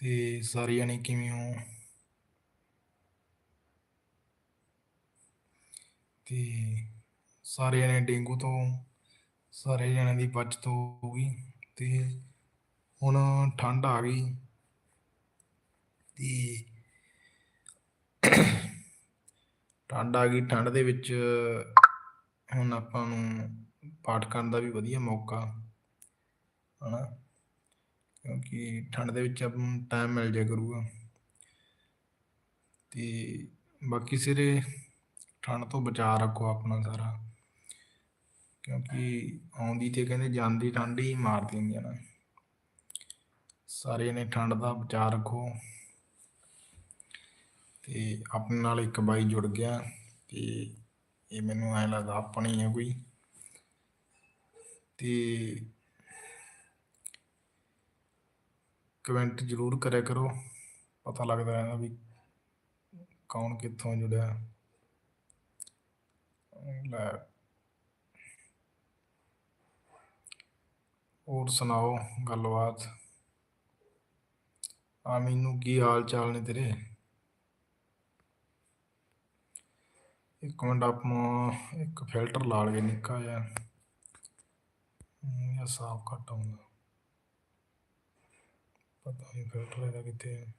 ਤੇ ਸਾਰੇ ਜਾਣੇ ਕਿਵੇਂ ਹੋ? ਤੇ ਸਾਰੇ ਜਾਣੇ ਡੇਂਗੂ ਤੋਂ, ਸਾਰੇ ਜਣਿਆਂ ਦੀ ਬਚਤ ਗਈ ਤੇ ਹੁਣ ਠੰਡ ਆ ਗਈ ਤੇ ਠੰਡ ਆ ਗਈ। ਠੰਡ ਦੇ ਵਿੱਚ ਹੁਣ ਆਪਾਂ ਨੂੰ ਪਾਠ ਕਰਨ ਦਾ ਵੀ ਵਧੀਆ ਮੌਕਾ, ਹਨਾ? ਕਿਉਂਕਿ ਠੰਡ ਦੇ ਵਿੱਚ ਆਪਾਂ ਨੂੰ ਟਾਈਮ ਮਿਲ ਜਾਇਆ ਕਰੂਗਾ। ਤੇ ਬਾਕੀ ਸਿਰੇ ਠੰਡ ਤੋਂ ਬਚਾਅ ਰੱਖੋ ਆਪਣਾ ਸਾਰਾ। ਕਿਉਂਕਿ ਆਉਂਦੀ ਤੇ ਕਹਿੰਦੇ ਜਾਂਦੀ ਠੰਡ ਹੀ ਮਾਰ ਦਿੰਦੀ ਨਾ। ਸਾਰੇ ਨੇ ਠੰਡ ਦਾ ਬਚਾਅ ਰੱਖੋ। ਤੇ ਆਪਣੇ ਨਾਲ ਇੱਕ ਬਾਈ ਜੁੜ ਗਿਆ ਤੇ ਇਹ ਮੈਨੂੰ ਐ ਲੱਗਦਾ ਆਪਣੀ ਹੈ ਕੋਈ। ਤੇ ਕਮੈਂਟ ਜ਼ਰੂਰ ਕਰਿਆ ਕਰੋ। ਪਤਾ ਲੱਗਦਾ ਰਹਿੰਦਾ ਵੀ ਕੌਣ ਕਿੱਥੋਂ ਜੁੜਿਆ। ਲੈ। ਹੋਰ ਸੁਣਾਓ ਗੱਲਬਾਤ? ਆ ਮੈਨੂੰ ਕੀ ਹਾਲ ਚਾਲ ਨੇ ਤੇਰੇ? ਇੱਕ ਮਿੰਟ ਆਪਾਂ ਇੱਕ ਫਿਲਟਰ ਲਾ ਲਈਏ, ਨਿੱਕਾ ਜਿਹਾ। ਇਹ ਸਾਫ਼ ਘੱਟ ਆਉਂਦਾ ਪਤਾ ਨਹੀਂ ਫਿਲਟਰ ਇਹਦਾ ਕਿੱਥੇ ਹੈ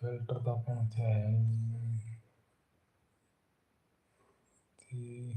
ਫਿਲਟਰ ਤਾਂ ਆਪਾਂ ਨੂੰ ਇੱਥੇ ਆਇਆ ਨਹੀਂ। ਤੇ